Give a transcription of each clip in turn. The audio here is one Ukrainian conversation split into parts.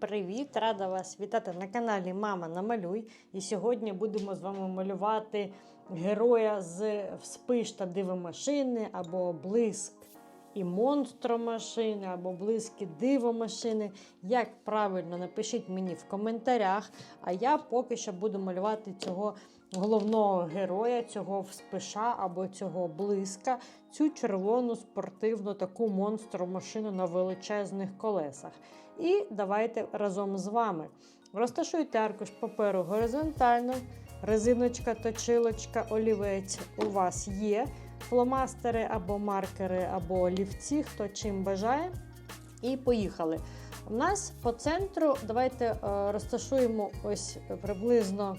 привіт! Рада вас вітати на каналі Мама Намалюй. І сьогодні будемо з вами малювати героя з вспиш та дивомашини або блиск і монстромашини, або блиск і дивомашини. Як правильно напишіть мені в коментарях. А я поки що буду малювати цього головного героя, цього вспиша або цього блиска, цю червону спортивну таку монстромашину на величезних колесах. І давайте разом з вами. Розташуйте аркуш паперу горизонтально, резиночка, точилочка, олівець у вас є, фломастери або маркери, або олівці, хто чим бажає. І поїхали. У нас по центру давайте е, розташуємо ось приблизно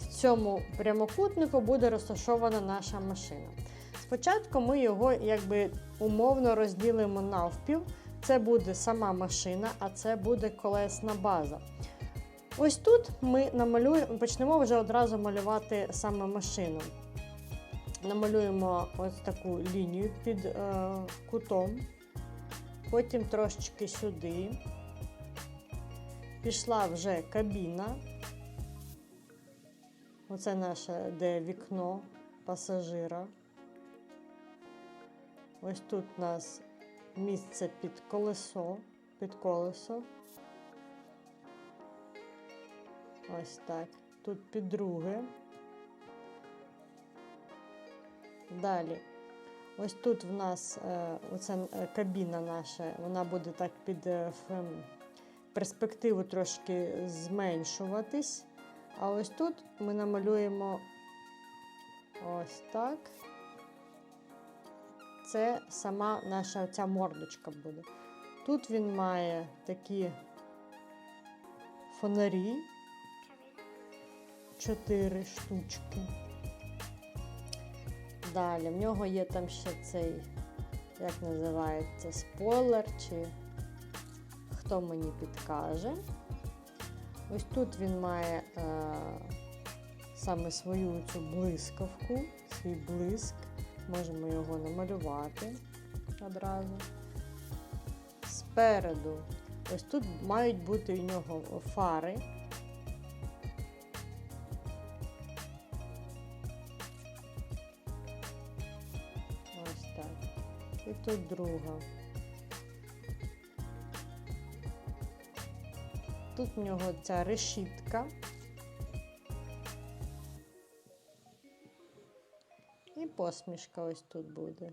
в цьому прямокутнику буде розташована наша машина. Спочатку ми його якби умовно розділимо навпіл. Це буде сама машина, а це буде колесна база. Ось тут ми намалюємо, почнемо вже одразу малювати саме машину. Намалюємо ось таку лінію під е, кутом, потім трошечки сюди. Пішла вже кабіна. Оце наше де вікно пасажира. Ось тут у нас місце під колесо, під колесо. Ось так. Тут під друге. Далі. Ось тут в нас е, оця е, кабіна наша, вона буде так під е, ем, перспективу трошки зменшуватись. А ось тут ми намалюємо ось так. Це сама наша оця мордочка буде. Тут він має такі фонарі, чотири штучки. Далі в нього є там ще цей, як називається, спойлер, чи хто мені підкаже. Ось тут він має е, саме свою цю блискавку, свій блиск. Можемо його намалювати одразу. Спереду, ось тут мають бути у нього фари. 92. Тут в нього ця решітка. І посмішка ось тут буде.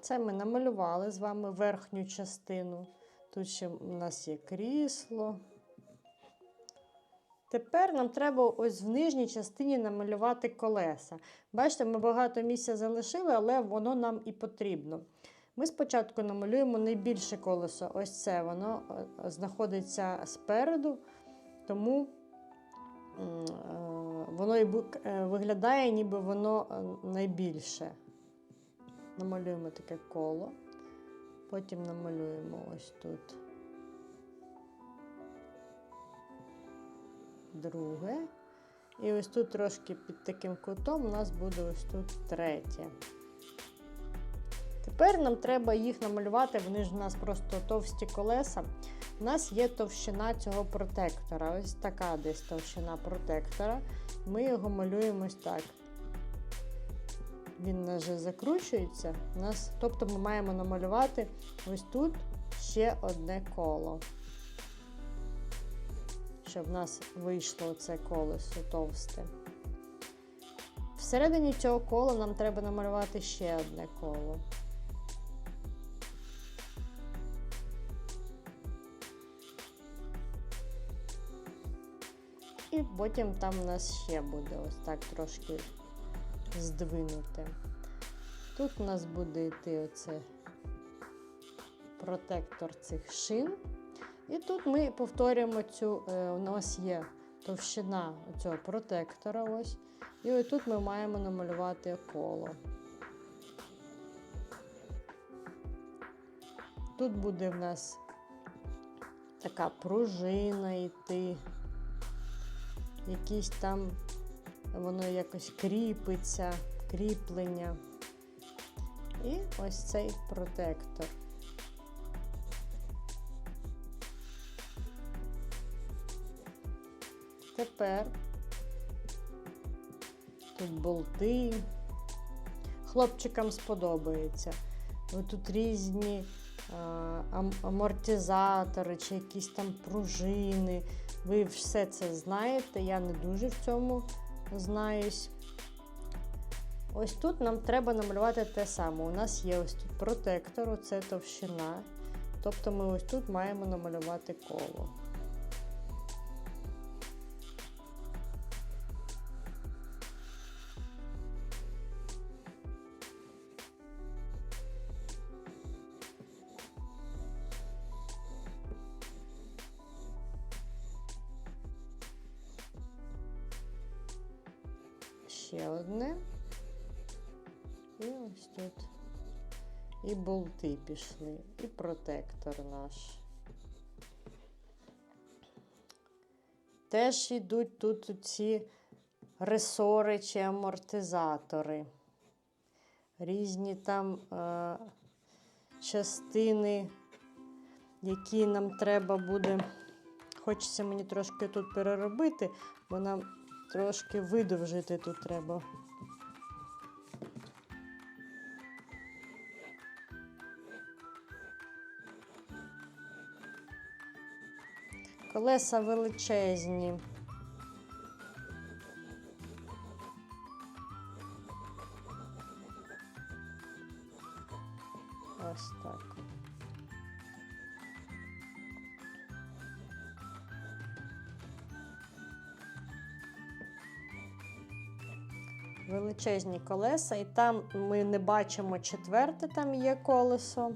Це ми намалювали з вами верхню частину. Тут ще у нас є крісло. Тепер нам треба ось в нижній частині намалювати колеса. Бачите, ми багато місця залишили, але воно нам і потрібно. Ми спочатку намалюємо найбільше колесо. Ось це воно е, знаходиться спереду, тому е, воно і е, виглядає, ніби воно найбільше. Намалюємо таке коло, потім намалюємо ось тут друге. І ось тут трошки під таким кутом у нас буде ось тут третє. Тепер нам треба їх намалювати, вони ж у нас просто товсті колеса. У нас є товщина цього протектора. Ось така десь товщина протектора. Ми його малюємо ось так. Він вже закручується. У нас, Тобто ми маємо намалювати ось тут ще одне коло. Щоб в нас вийшло це колесо товсте. Всередині цього кола нам треба намалювати ще одне коло. І потім там у нас ще буде ось так трошки здвинуте. Тут у нас буде йти оце протектор цих шин. І тут ми повторюємо цю, е, у нас є товщина цього протектора. ось. І ось тут ми маємо намалювати коло. Тут буде в нас така пружина йти, якісь там воно якось кріпиться, кріплення. І ось цей протектор. Тепер тут болти. Хлопчикам сподобається. Тут різні амортизатори чи якісь там пружини. Ви все це знаєте, я не дуже в цьому знаюсь. Ось тут нам треба намалювати те саме. У нас є ось тут протектор, оце товщина. Тобто ми ось тут маємо намалювати коло. Ще одне. І ось тут. І болти пішли, і протектор наш. Теж йдуть тут ці ресори чи амортизатори. Різні там е, частини, які нам треба буде. Хочеться мені трошки тут переробити, бо нам трошки видовжити тут треба. Колеса величезні. Величезні колеса, і там ми не бачимо четверте, там є колесо.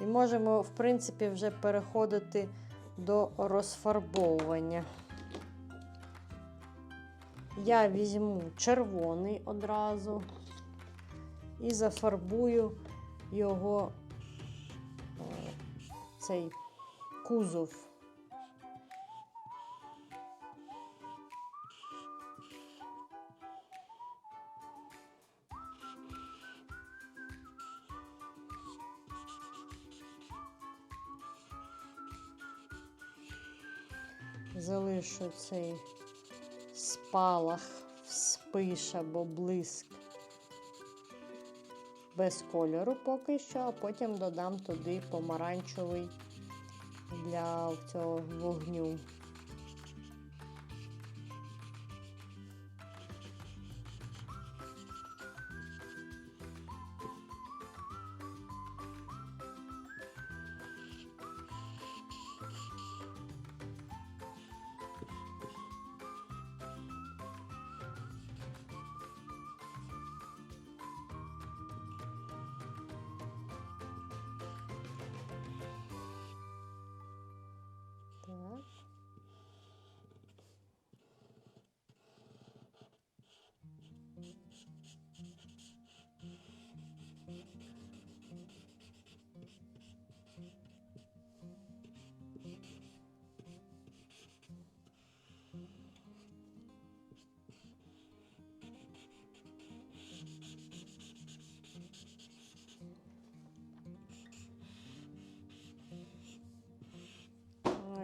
І можемо, в принципі, вже переходити до розфарбовування. Я візьму червоний одразу і зафарбую його е, цей кузов. Залишу цей спалах, вспиш або блиск без кольору поки що, а потім додам туди помаранчевий для цього вогню.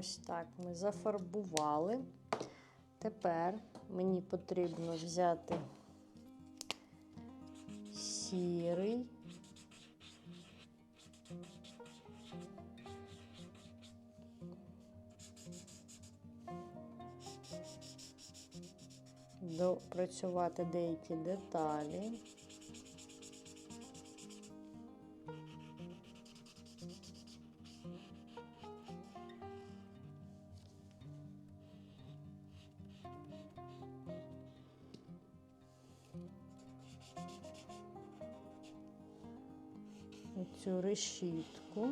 Ось так ми зафарбували. Тепер мені потрібно взяти сірий. Допрацювати деякі деталі. Оцю решітку.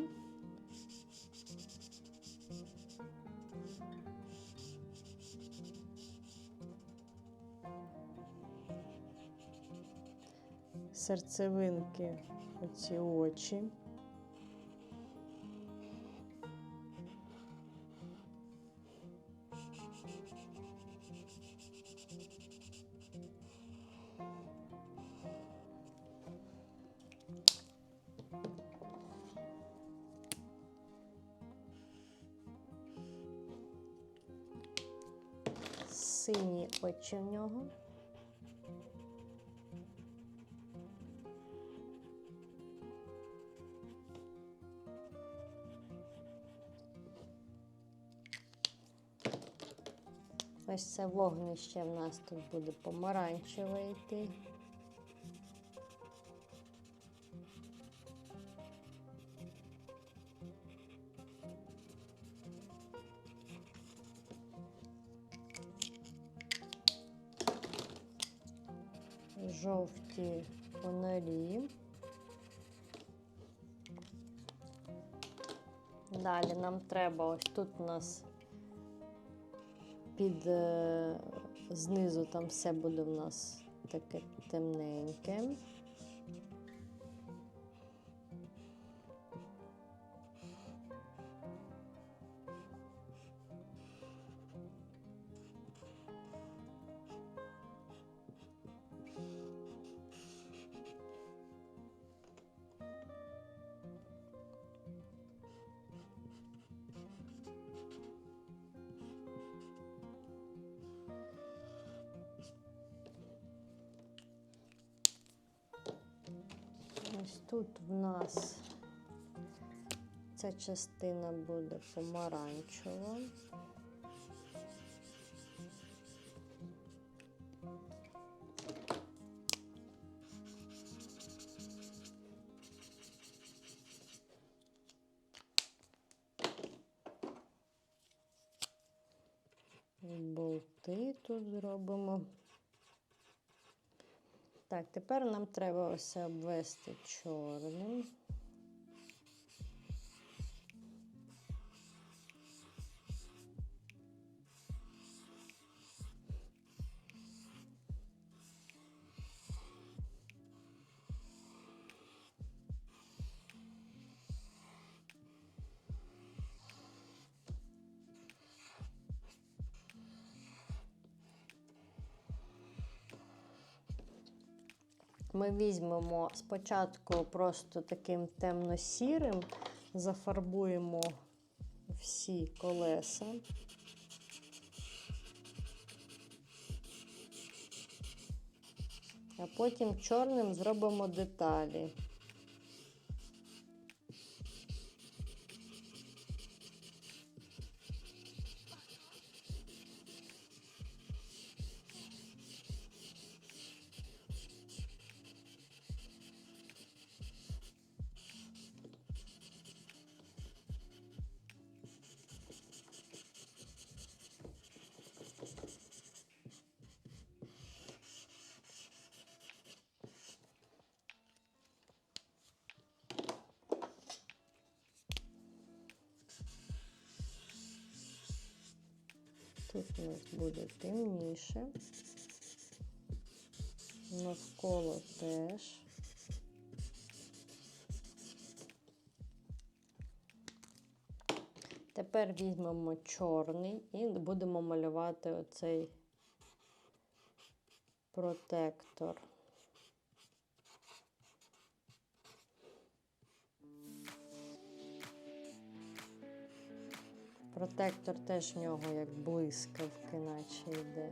Серцевинки, оці очі. Сині очі в нього. Ось це вогнище в нас тут буде помаранчеве йти. Жовті фонарі. Далі нам треба ось тут у нас під е, знизу там все буде в нас таке темненьке. Ось тут в нас ця частина буде помаранчева. Так, тепер нам треба ось обвести чорним. Ми візьмемо спочатку просто таким темно-сірим, зафарбуємо всі колеса. А потім чорним зробимо деталі. Тут у нас буде темніше. Навколо теж. Тепер візьмемо чорний і будемо малювати оцей протектор. Протектор теж в нього як блискавки, наче йде.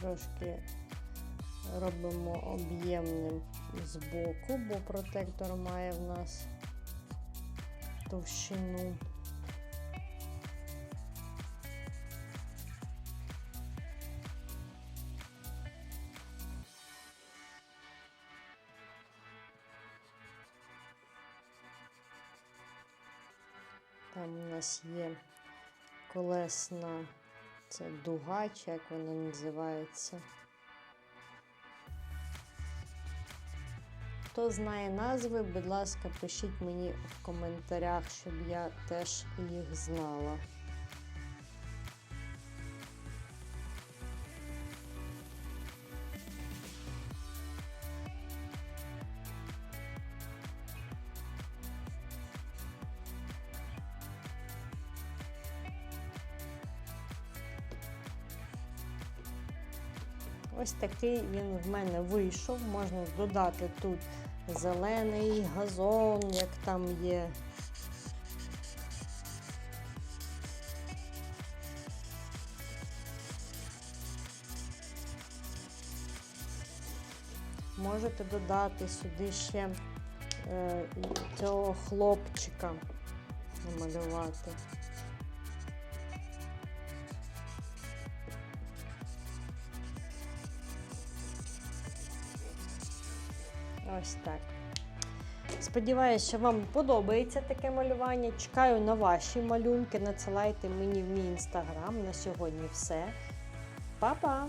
Трошки робимо об'ємним з боку, бо протектор має в нас товщину. Там у нас є колесна, це дуга, чи як вона називається. Хто знає назви, будь ласка, пишіть мені в коментарях, щоб я теж їх знала. Ось такий він в мене вийшов, можна додати тут зелений газон, як там є. Можете додати сюди ще е, цього хлопчика намалювати. Ось так. Сподіваюсь, що вам подобається таке малювання. Чекаю на ваші малюнки. Надсилайте мені в мій інстаграм. На сьогодні все. Па-па!